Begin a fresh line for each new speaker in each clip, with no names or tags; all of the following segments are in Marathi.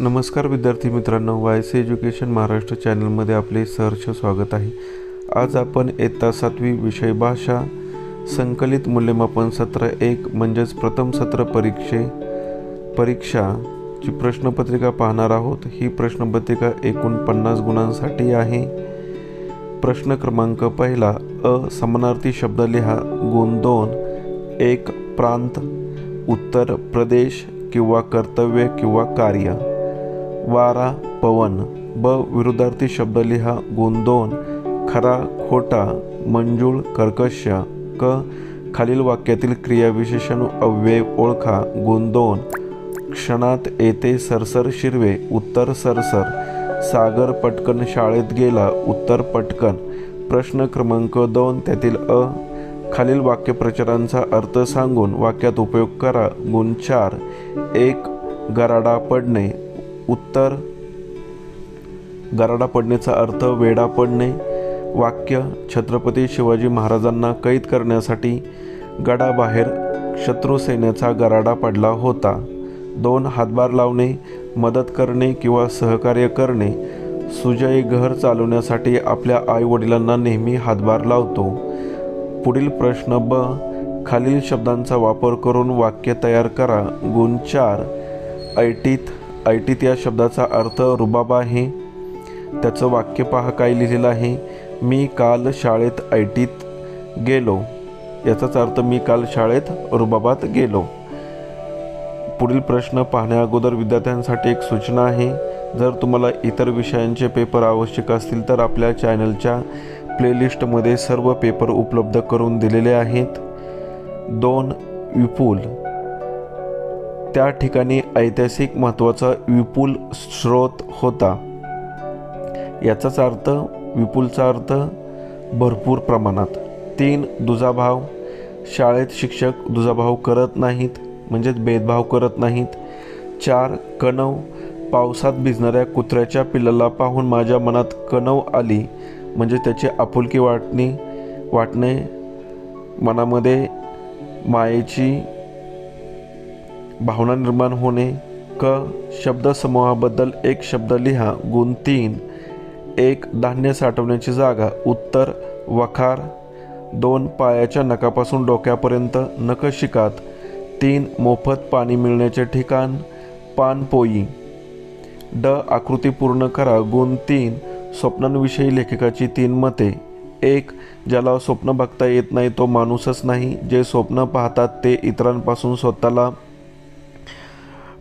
नमस्कार विद्यार्थी मित्रांनो वाय सी एज्युकेशन महाराष्ट्र चॅनलमध्ये आपले सहर्ष स्वागत आहे. आज आपण इयत्ता सातवी विषय भाषा संकलित मूल्यमापन सत्र एक म्हणजेच प्रथम सत्र परीक्षे परीक्षाची प्रश्नपत्रिका पाहणार आहोत. ही प्रश्नपत्रिका एकूण पन्नास गुणांसाठी आहे. प्रश्न क्रमांक पहिला अ समानार्थी शब्द लिहा गुण दोन एक प्रांत उत्तर प्रदेश किंवा कर्तव्य किंवा कार्य. वारा पवन ब विरुद्धार्थी शब्द लिहा गुण दोन खरा खोटा मंजूळ कर्कश क खालील वाक्यातील क्रियाविशेषण अव्यय ओळखा गुण दोन क्षणात येते सरसर शिरवे उत्तर सरसर सागर पटकन शाळेत गेला उत्तर पटकन प्रश्न क्रमांक दोन त्यातील अ खालील वाक्यप्रचारांचा अर्थ सांगून वाक्यात उपयोग करा गुण चार एक गराडा पडणे उत्तर. गराडा पडण्याचा अर्थ वेडा पडणे. वाक्य छत्रपती शिवाजी महाराजांना कैद करण्यासाठी गडाबाहेर शत्रुसेनेचा गराडा पडला होता. दोन हातभार लावणे मदत करणे किंवा सहकार्य करणे सुजय घर चालवण्यासाठी आपल्या आईवडिलांना नेहमी हातभार लावतो. पुढील प्रश्न ब. खालील शब्दांचा वापर करून वाक्य तयार करा. गुण चार. ऐटीत ऐटीत या शब्दाचा अर्थ रुबाब आहे. त्याचं वाक्य पहा काय लिहिलेलं आहे. मी काल शाळेत ऐटीत गेलो. याचाच अर्थ मी काल शाळेत रुबाबात गेलो. पुढील प्रश्न पाहण्या अगोदर विद्यार्थ्यांसाठी एक सूचना आहे. जर तुम्हाला इतर विषयांचे पेपर आवश्यक असतील तर आपल्या चॅनलच्या प्लेलिस्टमध्ये सर्व पेपर उपलब्ध करून दिलेले आहेत. दोन विपुल त्या ठिकाणी ऐतिहासिक महत्त्वाचा विपुल स्रोत होता. याचाच अर्थ विपुलचा अर्थ भरपूर प्रमाणात. तीन दुजाभाव शाळेत शिक्षक दुजाभाव करत नाहीत म्हणजेच भेदभाव करत नाहीत. चार कणव पावसात भिजणाऱ्या कुत्र्याच्या पिल्लाला पाहून माझ्या मनात कणव आली म्हणजे त्याची आपुलकी वाटणी वाटणे मनामध्ये मायेची भावना निर्माण होणे. क. शब्दसमूहाबद्दल एक शब्द लिहा. गुण तीन. एक. धान्य साठवण्याची जागा. उत्तर. वखार. दोन. पायाच्या नकापासून डोक्यापर्यंत नख शिकात. तीन. मोफत पाणी मिळण्याचे ठिकाण. पानपोई ड. आकृती पूर्ण करा. गुण तीन. स्वप्नांविषयी लेखकाची तीन मते. एक. ज्याला स्वप्न बघता येत नाही तो माणूसच नाही. जे स्वप्न पाहतात ते इतरांपासून स्वतःला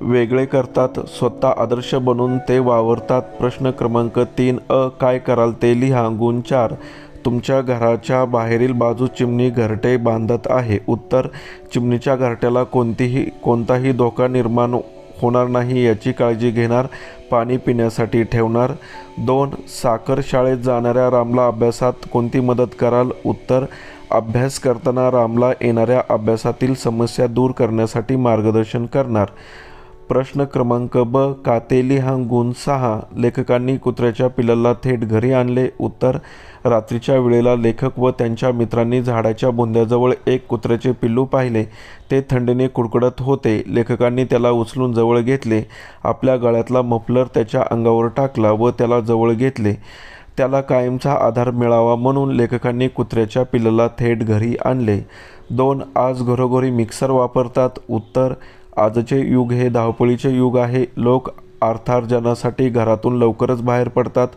वेगळे करतात स्वतः आदर्श बनून ते वावरतात. प्रश्न क्रमांक तीन अ काय कराल ते लिहा. गुण चार तुमच्या घराच्या बाहेरील बाजू चिमणी घरटे बांधत आहे. उत्तर चिमणीच्या घरट्याला कोणतीही कोणताही धोका निर्माण होणार नाही याची काळजी घेणार पाणी पिण्यासाठी ठेवणार. दोन साखर शाळेत जाणाऱ्या रामला अभ्यासात कोणती मदत कराल? उत्तर अभ्यास करताना रामला येणाऱ्या अभ्यासातील समस्या दूर करण्यासाठी मार्गदर्शन करणार. प्रश्न क्रमांक ब कातेली हा गुण सहा. लेखकांनी कुत्र्याच्या पिल्लाला थेट घरी आणले. उत्तर रात्रीच्या वेळेला लेखक व त्यांच्या मित्रांनी झाडाच्या बुंद्याजवळ एक कुत्र्याचे पिल्लू पाहिले. ते थंडीने कुडकुडत होते. लेखकांनी त्याला उचलून जवळ घेतले. आपल्या गळ्यातला मफलर त्याच्या अंगावर टाकला व त्याला जवळ घेतले. त्याला कायमचा आधार मिळावा म्हणून लेखकांनी कुत्र्याच्या पिल्लाला थेट घरी आणले. दोन आज घरोघरी मिक्सर वापरतात. उत्तर आजचे युग हे धावपळीचे युग आहे. लोक अर्थार्जनासाठी घरातून लवकरच बाहेर पडतात.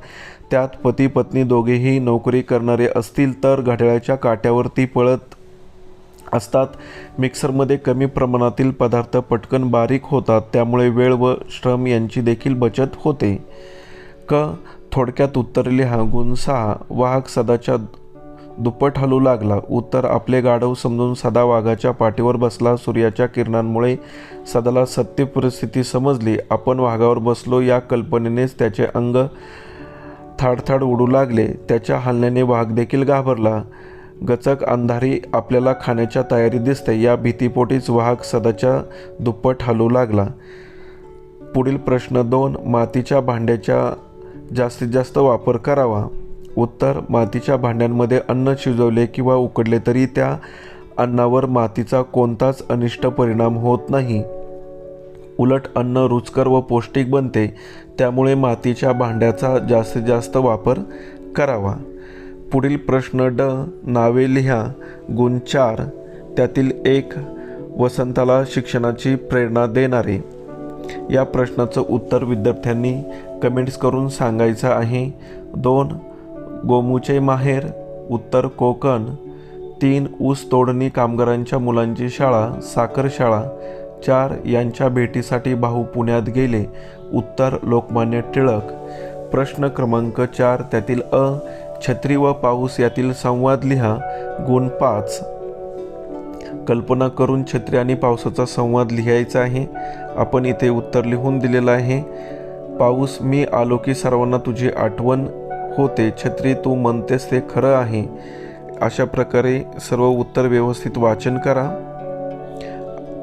त्यात पती पत्नी दोघेही नोकरी करणारे असतील तर घड्याळाच्या काट्यावरती पळत असतात. मिक्सरमध्ये कमी प्रमाणातील पदार्थ पटकन बारीक होतात. त्यामुळे वेळ व श्रम यांची देखील बचत होते. क. थोडक्यात उत्तरले हा गुण सहा. वाहक सदाच्या दुप्पट हलू लागला. उत्तर आपले गाढव समजून सदा वाघाच्या पाठीवर बसला. सूर्याच्या किरणांमुळे सदाला सत्य परिस्थिती समजली. आपण वाघावर बसलो. या कल्पनेनेच त्याचे अंग थाडथाड उडू लागले. त्याच्या हल्ल्याने वाघ देखील घाबरला. गचक अंधारी आपल्याला खाण्याच्या तयारी दिसते. या भीतीपोटीच वाघ सदाच्या दुप्पट हलू लागला. पुढील प्रश्न दोन मातीच्या भांड्याच्या जास्तीत जास्त वापर करावा. उत्तर मातीच्या भांड्यांमध्ये अन्न शिजवले किंवा उकडले तरी त्या अन्नावर मातीचा कोणताच अनिष्ट परिणाम होत नाही. उलट अन्न रुचकर व पौष्टिक बनते त्यामुळे मातीच्या भांड्याचा जास्तीत जास्त वापर करावा. पुढील प्रश्न ड नावे लिहा गुण चार त्यातील एक वसंताला शिक्षणाची प्रेरणा देणारे. या प्रश्नाचं उत्तर विद्यार्थ्यांनी कमेंट्स करून सांगायचं आहे. दोन गोमूचे माहेर उत्तर कोकण तीन ऊस तोडणी कामगारांच्या मुलांची शाळा साखर शाळा चार यांच्या भेटीसाठी भाऊ पुण्यात गेले उत्तर लोकमान्य टिळक. प्रश्न क्रमांक चार त्यातील अ छत्री व पाऊस यातील संवाद लिहा गुण पाच. कल्पना करून छत्री आणि पावसाचा संवाद लिहायचा आहे. आपण इथे उत्तर लिहून दिलेलं आहे. पाऊस मी आलो की सर्वांना तुझी आठवण होते छत्री तू म्हणतेस ते खरं आहे. अशा प्रकारे सर्व उत्तर व्यवस्थित वाचन करा.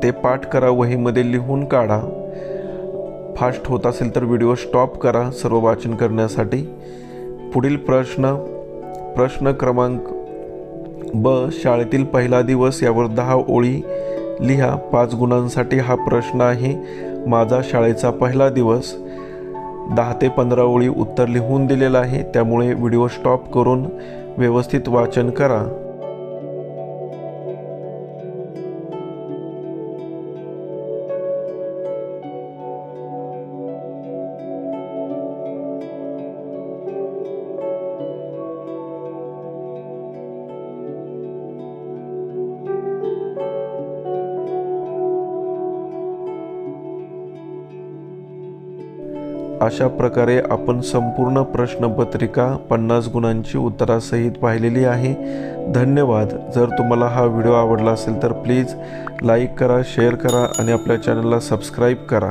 ते पाठ करा वहीमध्ये लिहून काढा. फास्ट होत असेल तर व्हिडिओ स्टॉप करा सर्व वाचन करण्यासाठी. पुढील प्रश्न प्रश्न क्रमांक ब शाळेतील पहिला दिवस यावर दहा ओळी लिहा. पाच गुणांसाठी हा प्रश्न आहे. माझा शाळेचा पहिला दिवस. दहा ते पंधरा ओळी उत्तर लिहून दिलेलं आहे. त्यामुळे व्हिडिओ स्टॉप करून व्यवस्थित वाचन करा. अशा प्रकारे आपण संपूर्ण प्रश्नपत्रिका पन्नास गुणांची उत्तरासहित पाहिलेली आहे. धन्यवाद. जर तुम्हाला हा व्हिडिओ आवडला असेल तर प्लीज लाईक करा शेअर करा आणि आपल्या चॅनलला सबस्क्राईब करा.